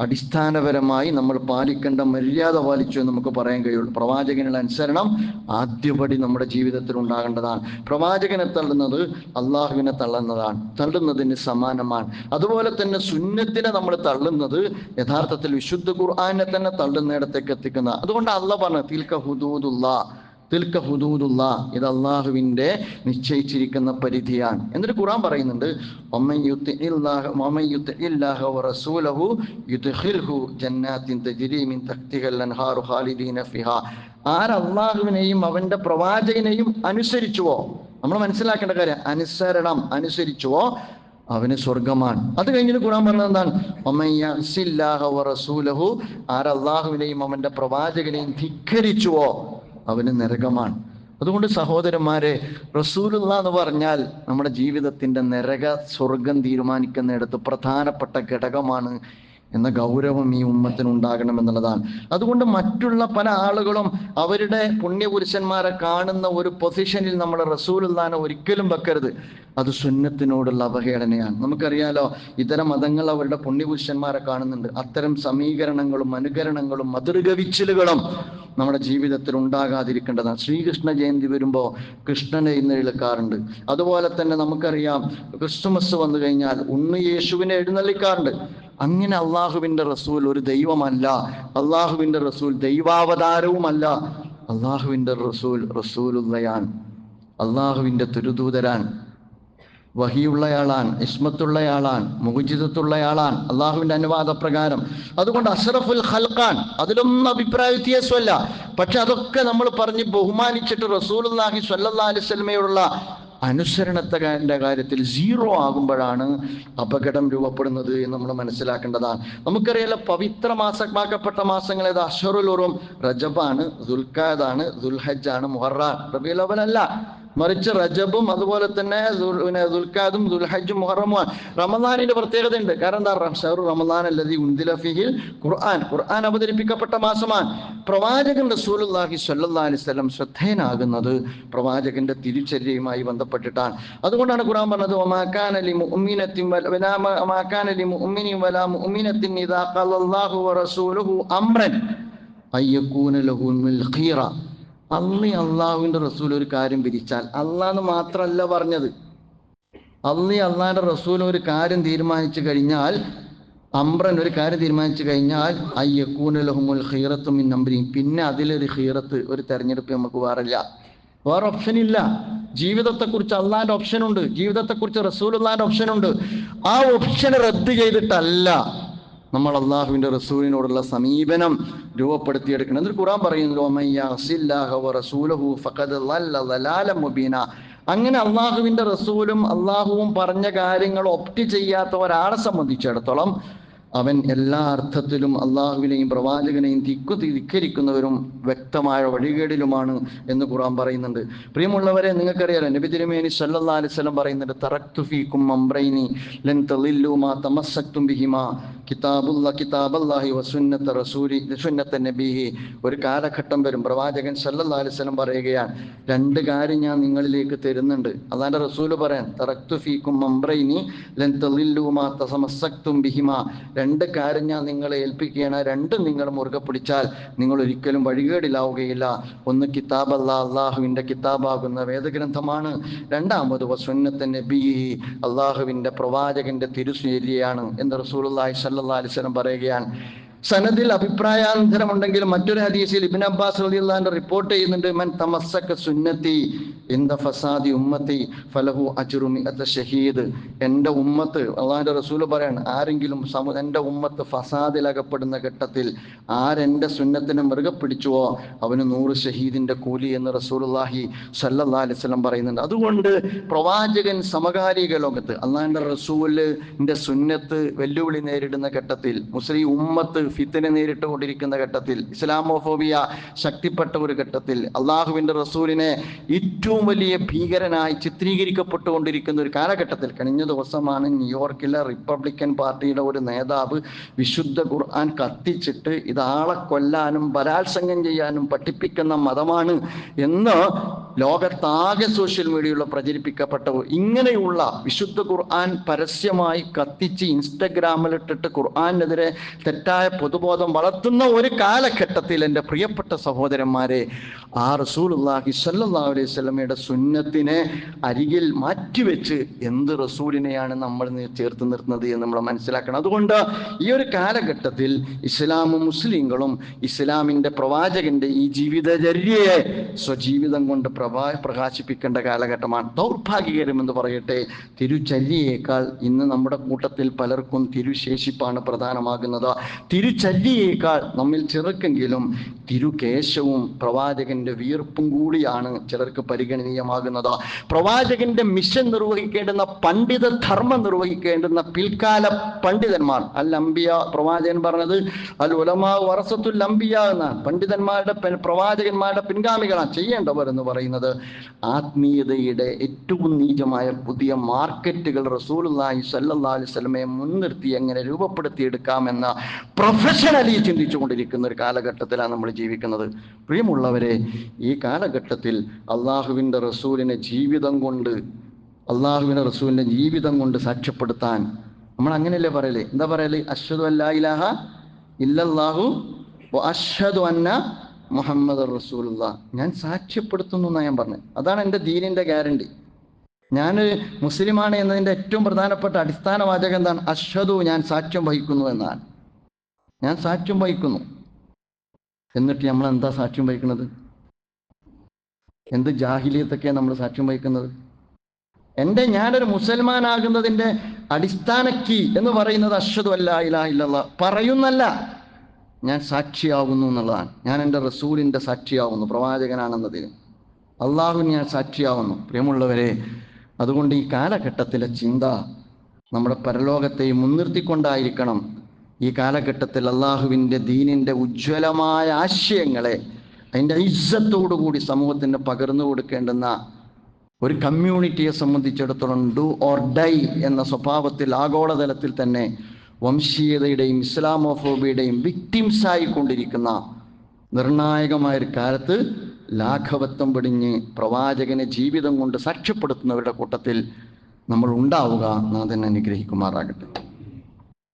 അടിസ്ഥാനപരമായി നമ്മൾ പാലിക്കേണ്ട മര്യാദ പാലിച്ചു എന്ന് നമുക്ക് പറയാൻ കഴിയുള്ളൂ. പ്രവാചകനുള്ള അനുസരണം ആദ്യപടി നമ്മുടെ ജീവിതത്തിൽ ഉണ്ടാകേണ്ടതാണ്. പ്രവാചകനെ തള്ളുന്നത് അള്ളാഹുവിനെ തള്ളുന്നതാണ്. തള്ളുന്നതിന് സമാനമാണ്. അതുപോലെ തന്നെ സുന്നത്തിനെ നമ്മൾ തള്ളുന്നത് യഥാർത്ഥത്തിൽ വിശുദ്ധ ഖുർആാനെ തന്നെ തള്ളുന്നിടത്തേക്ക് എത്തിക്കുന്ന അതുകൊണ്ട് അല്ല പറഞ്ഞു തീൽക്ക ഹുദൂദുള്ള തിൽക്ക ഹുദൂദുള്ള ഇത് അള്ളാഹുവിന്റെ നിശ്ചയിച്ചിരിക്കുന്ന പരിധിയാണ്. എന്നിട്ട് ഖുറാൻ പറയുന്നുണ്ട് ആരല്ലാഹുവിനെയും അവന്റെ പ്രവാചകനെയും അനുസരിച്ചുവോ? നമ്മൾ മനസ്സിലാക്കേണ്ട കാര്യം അനുസരണം അനുസരിച്ചുവോ? അവന് സ്വർഗമാണ് അത് കഴിഞ്ഞിട്ട് ഖുറാൻ പറഞ്ഞത് എന്താണ്? ആരല്ലാഹുവിനെയും അവന്റെ പ്രവാചകനെയും ധിക്കരിച്ചുവോ അവന് നരകമാണ്. അതുകൊണ്ട് സഹോദരന്മാരെ റസൂലുള്ള എന്ന് പറഞ്ഞാൽ നമ്മുടെ ജീവിതത്തിന്റെ നരക സ്വർഗം തീരുമാനിക്കുന്നിടത്ത് പ്രധാനപ്പെട്ട ഘടകമാണ് എന്ന ഗൗരവം ഈ ഉമ്മത്തിന് ഉണ്ടാകണമെന്നുള്ളതാണ്. അതുകൊണ്ട് മറ്റുള്ള പല ആളുകളും അവരുടെ പുണ്യപുരുഷന്മാരെ കാണുന്ന ഒരു പൊസിഷനിൽ നമ്മൾ റസൂലുള്ളാനെ ഒരിക്കലും വെക്കരുത്. അത് സുന്നത്തിനോടുള്ള അവഹേളനയാണ്. നമുക്കറിയാലോ ഇതര മതങ്ങൾ അവരുടെ പുണ്യപുരുഷന്മാരെ കാണുന്നുണ്ട്. അത്തരം സമീകരണങ്ങളും അനുകരണങ്ങളും മധുരകവിച്ചിലുകളും നമ്മുടെ ജീവിതത്തിൽ ഉണ്ടാകാതിരിക്കേണ്ടതാണ്. ശ്രീകൃഷ്ണ ജയന്തി വരുമ്പോൾ കൃഷ്ണനെ ഇന്ന് എഴുക്കാറുണ്ട് അതുപോലെ തന്നെ നമുക്കറിയാം ക്രിസ്തുമസ് വന്നു കഴിഞ്ഞാൽ ഉണ്ണി യേശുവിനെ എഴുന്നള്ളിക്കാറുണ്ട്. അങ്ങനെ അള്ളാഹുവിന്റെ റസൂൽ ഒരു ദൈവമല്ല. അള്ളാഹുവിന്റെ റസൂൽ ദൈവാവതാരവുമല്ല. അള്ളാഹുവിന്റെ റസൂൽ റസൂലുള്ളയാൻ അള്ളാഹുവിന്റെ തുരുദൂതരാൻ വഹിയുള്ളയാളാൻ ഇസ്മത്തുള്ളയാളാൻ മുഖുജിതത്തുള്ളയാളാൻ അള്ളാഹുവിന്റെ അനുവാദ പ്രകാരം അതുകൊണ്ട് അഷറഫുൽ ഖൽഖാൻ അതിലൊന്നും അഭിപ്രായ വ്യത്യാസമല്ല. പക്ഷെ അതൊക്കെ നമ്മൾ പറഞ്ഞ് ബഹുമാനിച്ചിട്ട് റസൂലുള്ളാഹി സ്വല്ലല്ലാഹി അലൈഹി അനുസരണത്തിന്റെ കാര്യത്തിൽ സീറോ ആകുമ്പോഴാണ് അപകടം രൂപപ്പെടുന്നത് എന്ന് നമ്മൾ മനസ്സിലാക്കേണ്ടതാണ്. നമുക്കറിയാലോ പവിത്ര മാസമാക്കപ്പെട്ട മാസങ്ങൾ ഏത്? അഷറുൽ ഉറും റജബാണ് ദുൽഖാദാണ് ദുൽഹജ്ജാണ് മുഹറാൻ അവലല്ല മറിച്ച് റജബും അതുപോലെ തന്നെ പിന്നെ ദുൽഖാദും ദുൽഹജും മുഹറമുമാണ്. റമദാനിന്റെ പ്രത്യേകത ഉണ്ട് കാരണം എന്താ? ഷഹറു റമദാൻ അല്ലതി ഉന്ദിലഫിഹിൽ ഖുർആൻ. ഖുർആൻ അവതരിപ്പിക്കപ്പെട്ട മാസമാണ്. പ്രവാചകൻ സ്വല്ലല്ലാഹി അലൈഹി വസല്ലം ശ്രദ്ധേയനാകുന്നത് പ്രവാചകന്റെ തിരിച്ചര്യയുമായി ബന്ധപ്പെട്ടിട്ടാണ്. അതുകൊണ്ടാണ് ഖുർആൻ പറഞ്ഞത് വമാ കാന ലി മുഅ്മിനത്തിൻ വല- വലാ മുഅ്മിനത്തിൻ ഇദാ ഖലല്ലാഹു വറസൂലുഹു അംറൻ അയ്യക്കൂന ലഹുൽ ഖീറ അള്ളി അള്ളാഹുവിന്റെ റസൂൽ ഒരു കാര്യം വിരിച്ചാൽ അള്ളാന്ന് മാത്രമല്ല പറഞ്ഞത്. അള്ളി അള്ളാന്റെ റസൂൽ ഒരു കാര്യം തീരുമാനിച്ചു കഴിഞ്ഞാൽ അമ്രൻ ഒരു കാര്യം തീരുമാനിച്ചു കഴിഞ്ഞാൽ അയ്യക്കൂനലഹുമുൽ ഹീറത്തും മിൻ അംരിഹിം പിന്നെ അതിലൊരു ഹീറത്ത് ഒരു തെരഞ്ഞെടുപ്പ് നമുക്ക് വേറില്ല. വേറെ ഓപ്ഷൻ ഇല്ല. ജീവിതത്തെക്കുറിച്ച് അള്ളാന്റെ ഓപ്ഷൻ ഉണ്ട്. ജീവിതത്തെക്കുറിച്ച് റസൂലുള്ളാന്റെ ഓപ്ഷൻ ഉണ്ട്. ആ ഓപ്ഷൻ റദ്ദ് ചെയ്തിട്ടല്ല. നമ്മൾ അള്ളാഹുവിന്റെ റസൂലിനോടുള്ള സമീപനം രൂപപ്പെടുത്തിയെടുക്കണം. എന്നിട്ട് ഖുറാൻ പറയുന്നു "വമൻ യഅസില്ലാഹ വറസൂലഹു ഫഖദ് മുബീന." അങ്ങനെ അള്ളാഹുവിന്റെ റസൂലും അള്ളാഹുവും പറഞ്ഞ കാര്യങ്ങൾ ഒപ്റ്റ് ചെയ്യാത്ത ഒരാളെ സംബന്ധിച്ചിടത്തോളം അവൻ എല്ലാ അർത്ഥത്തിലും അള്ളാഹുവിനെയും പ്രവാചകനെയും തിക്കു തിരിക്കരിക്കുന്നവരും വ്യക്തമായ വഴികേടിലുമാണ് എന്ന് ഖുറാൻ പറയുന്നുണ്ട്. പ്രിയമുള്ളവരെ നിങ്ങൾക്കറിയാലോ നബി തിരുമേനി സല്ലാ അലൈഹി വസല്ലം പറയുന്നുണ്ട് തറക്തുഫീക്കും അംബ്രൈനി ലൻ തളില്ലു മാ തമസ്സക്തും ബിഹിമാ. കിതാബുല്ല കിതാബല്ലാഹി വസുന്നത്ത റസൂലി സുന്നത്ത നബീഹി. ഒരു കാലഘട്ടം വരും. പ്രവാചകൻ സല്ലല്ലാഹു അലൈഹി വസല്ലം പറയുകയാണ് രണ്ട് കാര്യം ഞാൻ നിങ്ങളിലേക്ക് തരുന്നുണ്ട്. അതാന്റെ റസൂൽ പറയാൻ തറക്തു ഫീക്കും മംബ്രൈനി ലൻ തളില്ലു തസമസക്തും ബിഹിമ. രണ്ട് കാര്യം ഞാൻ നിങ്ങളെ ഏൽപ്പിക്കുകയാണ്. രണ്ടും നിങ്ങൾ മുറുകെ പിടിച്ചാൽ നിങ്ങൾ ഒരിക്കലും വഴികേടിലാവുകയില്ല. ഒന്ന് കിതാബല്ല അള്ളാഹുവിന്റെ കിതാബാകുന്ന വേദഗ്രന്ഥമാണ്. രണ്ടാമത് വസുന്നത്ത നബീഹി അള്ളാഹുവിന്റെ പ്രവാചകന്റെ തിരുശേരിയാണ് എന്ന് റസൂലുള്ളാഹി സ്വല്ലല്ലാഹി അലൈഹി വസല്ലം പറയുകയാണ് സനദിൽ അഭിപ്രായാന്തരമുണ്ടെങ്കിൽ മറ്റൊരു ഹദീസിൽ ഇബിൻ അബ്ബാസ് റളിയല്ലാഹു റിപ്പോർട്ട് ചെയ്യുന്നുണ്ട് മൻ തമസ്സക സുന്നത്തി ഇന്ദ ഫസാദി ഉമ്മത്തി ഫലഹു അജ്റു മിഅത ഷഹീദ് എന്റെ ഉമ്മത്ത് അള്ളാഹിന്റെ റസൂൽ പറയാണ് ആരെങ്കിലും സമു എന്റെ ഉമ്മത്ത് ഫസാദിൽ അകപ്പെടുന്ന ഘട്ടത്തിൽ ആരെന്റെ സുന്നത്തിനെ മുറുകെ പിടിച്ചുവോ അവന് നൂറ് ഷഹീദിന്റെ കൂലി എന്ന് റസൂലുള്ളാഹി സല്ലല്ലാഹു അലൈഹി വസല്ലം പറയുന്നുണ്ട്. അതുകൊണ്ട് പ്രവാചകൻ സമകാലിക ലോകത്ത് അള്ളാഹിന്റെ റസൂലിന്റെ സുന്നത്ത് വെല്ലുവിളി നേരിടുന്ന ഘട്ടത്തിൽ മുസ്ലിം ഉമ്മത്ത് ഫിത്തിനെ നേരിട്ടുകൊണ്ടിരിക്കുന്ന ഘട്ടത്തിൽ ഇസ്ലാമോഫോബിയ ശക്തിപ്പെട്ട ഒരു ഘട്ടത്തിൽ അള്ളാഹുവിന്റെ റസൂലിനെ ഏറ്റവും വലിയ ഭീകരനായി ചിത്രീകരിക്കപ്പെട്ടുകൊണ്ടിരിക്കുന്ന ഒരു കാലഘട്ടത്തിൽ കഴിഞ്ഞ ദിവസമാണ് ന്യൂയോർക്കിലെ റിപ്പബ്ലിക്കൻ പാർട്ടിയുടെ ഒരു നേതാവ് വിശുദ്ധ ഖുർആൻ കത്തിച്ചിട്ട് ഇത് ആളെ കൊല്ലാനും ബലാത്സംഗം ചെയ്യാനും പഠിപ്പിക്കുന്ന മതമാണ് എന്ന് ലോകത്താകെ സോഷ്യൽ മീഡിയയിൽ പ്രചരിപ്പിക്കപ്പെട്ട ഇങ്ങനെയുള്ള വിശുദ്ധ ഖുർആൻ പരസ്യമായി കത്തിച്ച് ഇൻസ്റ്റഗ്രാമിലിട്ടിട്ട് ഖുർആാനെതിരെ തെറ്റായ പൊതുബോധം വളർത്തുന്ന ഒരു കാലഘട്ടത്തിൽ എന്റെ പ്രിയപ്പെട്ട സഹോദരന്മാരെ ആ റസൂലുള്ളാഹി സല്ലാ അലൈഹി വസല്ലമയുടെ സുന്നത്തിനെ അരികിൽ മാറ്റിവെച്ച് എന്ത് റസൂലിനെയാണ് നമ്മൾ ചേർത്ത് നിർത്തുന്നത് എന്ന് നമ്മൾ മനസ്സിലാക്കണം. അതുകൊണ്ട് ഈ ഒരു കാലഘട്ടത്തിൽ ഇസ്ലാമും മുസ്ലിങ്ങളും ഇസ്ലാമിന്റെ പ്രവാചകന്റെ ഈ ജീവിതചര്യയെ സ്വജീവിതം കൊണ്ട് പ്രഭാ പ്രകാശിപ്പിക്കേണ്ട കാലഘട്ടമാണ്. ദൗർഭാഗ്യകരം എന്ന് പറയട്ടെ തിരുചര്യയേക്കാൾ ഇന്ന് നമ്മുടെ കൂട്ടത്തിൽ പലർക്കും തിരുശേഷിപ്പാണ് പ്രധാനമാകുന്നത്. തിരുചര്യയേക്കാൾ നമ്മിൽ ചെറുക്കെങ്കിലും തിരുകേശവും പ്രവാചകന്റെ വീർപ്പും കൂടിയാണ് ചിലർക്ക് പരിഗണനീയമാകുന്നത്. പ്രവാചകന്റെ മിഷൻ നിർവഹിക്കേണ്ടുന്ന പണ്ഡിത ധർമ്മം നിർവഹിക്കേണ്ടുന്ന പിൽക്കാല പണ്ഡിതന്മാർ അൽ അംബിയ പ്രവാചകൻ പറഞ്ഞത് അൽ ഉലമാ വറസത്തുൽ അംബിയ എന്നാണ്. പണ്ഡിതന്മാരുടെ പ്രവാചകന്മാരുടെ പിൻഗാമികളാണ് ചെയ്യേണ്ടവർ എന്ന് പറയുന്നത്. ആത്മീയതയുടെ ഏറ്റവും നീചമായ പുതിയ മാർക്കറ്റുകൾ റസൂലുള്ളാഹി സല്ലല്ലാഹു അലൈഹി വസല്ലമയെ മുൻനിർത്തി എങ്ങനെ രൂപപ്പെടുത്തിയെടുക്കാമെന്ന പ്രൊഫഷണലി ചിന്തിച്ചുകൊണ്ടിരിക്കുന്ന ഒരു കാലഘട്ടത്തിലാണ് നമ്മൾ ജീവിക്കുന്നത്. പ്രിയമുള്ളവരെ ഈ കാലഘട്ടത്തിൽ അള്ളാഹുവിന്റെ റസൂലിനെ ജീവിതം കൊണ്ട് അള്ളാഹുവിന്റെ റസൂലിന്റെ ജീവിതം കൊണ്ട് സാക്ഷ്യപ്പെടുത്താൻ നമ്മൾ അങ്ങനെയല്ലേ പറയലേ? എന്താ പറയലേ? അശ്വതു അല്ലാ ഇലാഹ ഇല്ലല്ലാഹു വ അഷ്ഹദു അന്ന മുഹമ്മദ് റസൂലുള്ള. ഞാൻ സാക്ഷ്യപ്പെടുത്തുന്നു എന്നാണ് ഞാൻ പറഞ്ഞത്. അതാണ് എന്റെ ദീനിന്റെ ഗ്യാരണ്ടി. ഞാൻ മുസ്ലിമാണ് എന്നതിന്റെ ഏറ്റവും പ്രധാനപ്പെട്ട അടിസ്ഥാന വാചകം എന്താണ്? അശ്വതു ഞാൻ സാക്ഷ്യം വഹിക്കുന്നു എന്നാണ്. ഞാൻ സാക്ഷ്യം വഹിക്കുന്നു. എന്നിട്ട് നമ്മൾ എന്താ സാക്ഷ്യം വഹിക്കുന്നത്? എന്ത് ജാഹിലിയത്തൊക്കെയാണ് നമ്മൾ സാക്ഷ്യം വഹിക്കുന്നത്? എന്റെ ഞാനൊരു മുസൽമാനാകുന്നതിന്റെ അടിസ്ഥാന കീ എന്ന് പറയുന്നത് അശ്വതു അല്ല ഇലാഹില്ല പറയുന്നല്ല. ഞാൻ സാക്ഷിയാകുന്നു എന്നുള്ളതാണ്. ഞാൻ എന്റെ റസൂലിന്റെ സാക്ഷിയാവുന്നു പ്രവാചകനാണെന്നതിന് അള്ളാഹുവിന് ഞാൻ സാക്ഷിയാവുന്നു. പ്രിയമുള്ളവരെ അതുകൊണ്ട് ഈ കാലഘട്ടത്തിലെ ചിന്ത നമ്മുടെ പരലോകത്തെ മുൻനിർത്തിക്കൊണ്ടായിരിക്കണം. ഈ കാലഘട്ടത്തിൽ അള്ളാഹുവിന്റെ ദീനിന്റെ ഉജ്ജ്വലമായ ആശയങ്ങളെ അതിന്റെ ഇസ്സത്തോടുകൂടി സമൂഹത്തിന് പകർന്നു കൊടുക്കേണ്ടുന്ന ഒരു കമ്മ്യൂണിറ്റിയെ സംബന്ധിച്ചിടത്തോളം ഡു ഓർ ഡൈ എന്ന സ്വഭാവത്തിൽ ആഗോളതലത്തിൽ തന്നെ വംശീയതയുടെയും ഇസ്ലാമോഫോബിയുടെയും വിക്ടിംസ് ആയിക്കൊണ്ടിരിക്കുന്ന നിർണായകമായ ഒരു കാലത്ത് ലാഘവത്വം പിടിഞ്ഞ് പ്രവാചകനെ ജീവിതം കൊണ്ട് സാക്ഷ്യപ്പെടുത്തുന്നവരുടെ കൂട്ടത്തിൽ നമ്മൾ ഉണ്ടാവുക നാഥൻ അനുഗ്രഹിക്കുമാറാകട്ടെ.